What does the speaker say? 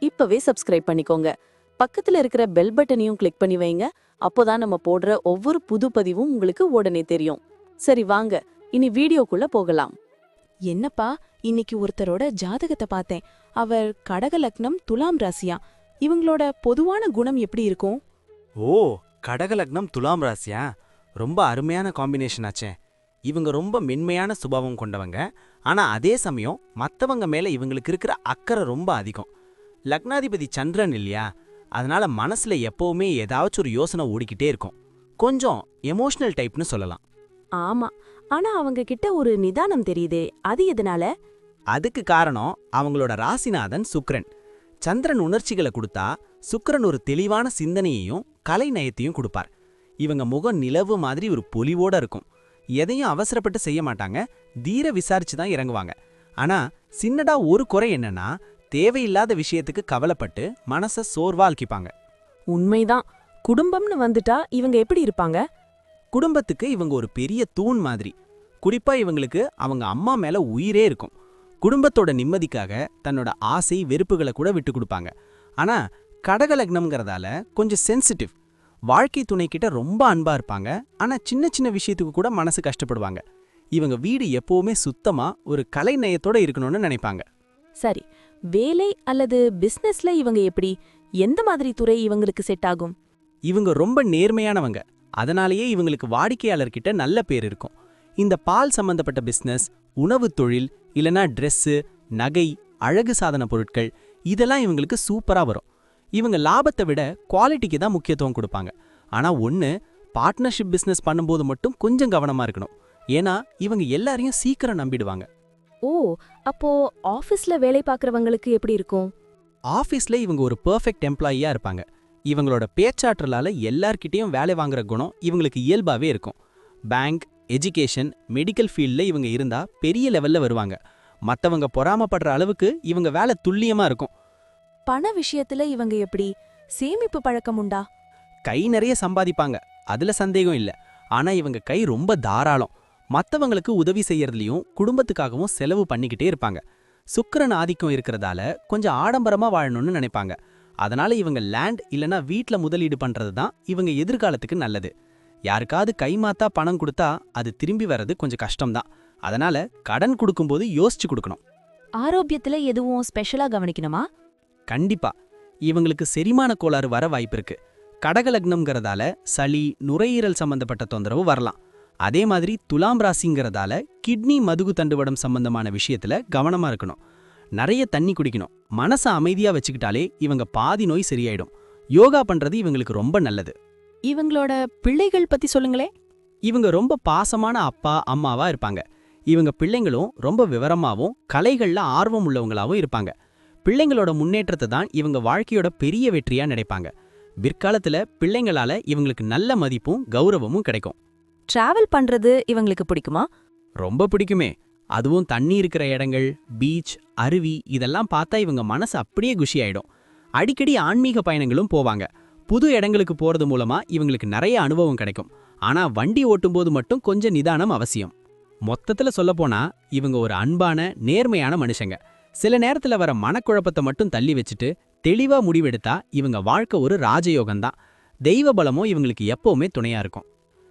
இப்பவே சப்ஸ்கிரைப் பண்ணிக்கோங்க. பக்கத்துல இருக்கிற பெல் பட்டனையும் கிளிக் பண்ணி வைங்க. அப்போதான் நம்ம போடுற ஒவ்வொரு புது பதிவும் உங்களுக்கு உடனே தெரியும். சரி வாங்க. இனி வீடியோக்குள்ள போகலாம். என்னப்பா இன்னைக்கு ஒருத்தரோட ஜாதகத்தை பார்த்தேன். அவர் கடக லக்னம் துலாம் ராசியா. இவங்களோட பொதுவான குணம் எப்படி இருக்கும்? ஓ கடகலக்னம் துலாம் ராசியா? ரொம்ப அருமையான காம்பினேஷன் ஆச்சே. இவங்க ரொம்ப மென்மையான சுபாவம் கொண்டவங்க. ஆனா அதே சமயம் மத்தவங்க மேல இவங்களுக்கு இருக்கிற அக்கறை ரொம்ப அதிகம். லக்னாதிபதி சந்திரன் இல்லையா? அதனால மனசுல எப்பவுமே ஏதாச்சும் ஒரு யோசனை ஓடிக்கிட்டே இருக்கும். கொஞ்சம் எமோஷனல் டைப்னு சொல்லலாம். ஆமா. ஆனா அவங்க கிட்ட ஒரு நிதானம் தெரியுதே. அது எதனால? அதுக்கு காரணம் அவங்களோட ராசிநாதன் சுக்கிரன் சந்திரன் உணர்ச்சிகளை கொடுத்தா சுக்கிரன் ஒரு தெளிவான சிந்தனையையும் கலை நயத்தையும் கொடுப்பார். இவங்க முகம் நிலவு மாதிரி ஒரு பொலிவோட இருக்கும். எதையும் அவசரப்பட்டு செய்ய மாட்டாங்க. தீர விசாரிச்சு தான் இறங்குவாங்க. ஆனா சின்னடா ஒரு குறை என்னன்னா தேவையில்லாத விஷயத்துக்கு கவலைப்பட்டு மனச சோர்வாக்கிப்பாங்க. உண்மைதான். குடும்பம்னு வந்துட்டா இவங்க எப்படி இருப்பாங்க? குடும்பத்துக்கு இவங்க ஒரு பெரிய தூண் மாதிரி. குறிப்பா இவங்களுக்கு அவங்க அம்மா மேல உயிரே இருக்கும். குடும்பத்தோட நிம்மதிக்காக தன்னோட ஆசை வெறுப்புகளை கூட விட்டு கொடுப்பாங்க. ஆனா கடக லக்னம்ங்கிறதால கொஞ்சம் சென்சிட்டிவ் வாழ்க்கை துணை கிட்ட ரொம்ப அன்பா இருப்பாங்க. ஆனா சின்ன சின்ன விஷயத்துக்கு கூட மனசு கஷ்டப்படுவாங்க. இவங்க வீடு எப்பவுமே சுத்தமா ஒரு கலை நயத்தோட இருக்கணும்னு நினைப்பாங்க. சரி வேலை அல்லது பிசினஸ்ல இவங்க எப்படி? எந்த மாதிரி துறை இவங்களுக்கு செட் ஆகும்? இவங்க ரொம்ப நேர்மையானவங்க. அதனாலேயே இவங்களுக்கு வாடிக்கையாளர்கிட்ட நல்ல பேர் இருக்கும். இந்த பால் சம்பந்தப்பட்ட பிசினஸ் உணவு தொழில் இல்லனா ட்ரெஸ்ஸு நகை அழகு சாதன பொருட்கள் இதெல்லாம் இவங்களுக்கு சூப்பரா வரும். இவங்க லாபத்தை விட குவாலிட்டிக்கு தான் முக்கியத்துவம் கொடுப்பாங்க. ஆனா ஒன்று பார்ட்னர்ஷிப் பிசினஸ் பண்ணும்போது மட்டும் கொஞ்சம் கவனமா இருக்கணும். ஏன்னா இவங்க எல்லாரையும் சீக்கிரம் நம்பிடுவாங்க. ஓ அப்போ ஆபீஸ்ல வேலை பார்க்கறவங்களுக்கு எப்படி இருக்கும்? ஆஃபீஸ்ல இவங்க ஒரு பெர்ஃபெக்ட் எம்ப்ளாயியா இருப்பாங்க. இவங்களோட பேச்சாற்றலால எல்லார்கிட்டயும் வேலை வாங்குற குணம் இவங்களுக்கு இயல்பாவே இருக்கும். பேங்க் எஜுகேஷன் மெடிக்கல் ஃபீல்ட்ல இவங்க இருந்தா பெரிய லெவல்ல வருவாங்க. மத்தவங்க பொறாமப்படுற அளவுக்கு இவங்க வேலை துல்லியமா இருக்கும். பண விஷயத்துல இவங்க எப்படி? சேமிப்பு பழக்கம் உண்டா? கை நிறைய சம்பாதிப்பாங்க. அதுல சந்தேகம் இல்ல. ஆனா இவங்க கை ரொம்ப தாராளம். மத்தவங்களுக்கு உதவி செய்யறதுலயும் குடும்பத்துக்காகவும் செலவு பண்ணிக்கிட்டே இருப்பாங்க. சுக்கிரன் ஆதிக்கம் இருக்கிறதால கொஞ்சம் ஆடம்பரமா வாழணும்னு நினைப்பாங்க. அதனால இவங்க லேண்ட் இல்லனா வீட்ல முதலீடு பண்றது தான் இவங்க எதிர்காலத்துக்கு நல்லது. யாருக்காவது கைமாத்தா பணம் கொடுத்தா அது திரும்பி வர்றது கொஞ்சம் கஷ்டம்தான் அதனால கடன் கொடுக்கும்போது யோசிச்சு கொடுக்கணும். ஆரோக்கியத்துல எதுவும் ஸ்பெஷலா கவனிக்கணுமா? கண்டிப்பா. இவங்களுக்கு செரிமான கோளாறு வர வாய்ப்பிருக்கு கடக லக்னம்ங்கிறதால சளி நுரையீரல் சம்பந்தப்பட்ட தொந்தரவு வரலாம். அதே மாதிரி துலாம் ராசிங்கிறதால கிட்னி மதுகு தண்டுவடம் சம்பந்தமான விஷயத்துல கவனமா இருக்கணும். நிறைய தண்ணி குடிக்கணும். மனசை அமைதியா வச்சுக்கிட்டாலே இவங்க பாதி நோய் சரியாயிடும். யோகா பண்றது இவங்களுக்கு ரொம்ப நல்லது. இவங்களோட பிள்ளைகள் பத்தி சொல்லுங்களே. இவங்க ரொம்ப பாசமான அப்பா அம்மாவா இருப்பாங்க. இவங்க பிள்ளைங்களும் ரொம்ப விவரமாவும் கலைகள்ல ஆர்வம் உள்ளவங்களாவும் இருப்பாங்க. பிள்ளைங்களோட முன்னேற்றத்தை தான் இவங்க வாழ்க்கையோட பெரிய வெற்றியா நினைப்பாங்க. பிற்காலத்துல பிள்ளைங்களால இவங்களுக்கு நல்ல மதிப்பும் கௌரவமும் கிடைக்கும். டிராவல் பண்றது இவங்களுக்கு பிடிக்குமா? ரொம்ப பிடிக்குமே. அதுவும் தண்ணி இருக்கிற இடங்கள் பீச் அருவி இதெல்லாம் பார்த்தா இவங்க மனசு அப்படியே குஷி ஆயிடும் அடிக்கடி ஆன்மீக பயணங்களும் போவாங்க. புது இடங்களுக்கு போறது மூலமா இவங்களுக்கு நிறைய அனுபவம் கிடைக்கும். ஆனா வண்டி ஓட்டும்போது மட்டும் கொஞ்சம் நிதானம் அவசியம். மொத்தத்துல சொல்லப்போனா இவங்க ஒரு அன்பான நேர்மையான மனுஷங்க. சில நேரத்துல வர மனக்குழப்பத்தை மட்டும் தள்ளி வச்சுட்டு தெளிவா முடிவெடுத்தா இவங்க வாழ்க்கை ஒரு ராஜயோகம்தான். தெய்வ பலமும் இவங்களுக்கு எப்பவுமே துணையா இருக்கும்.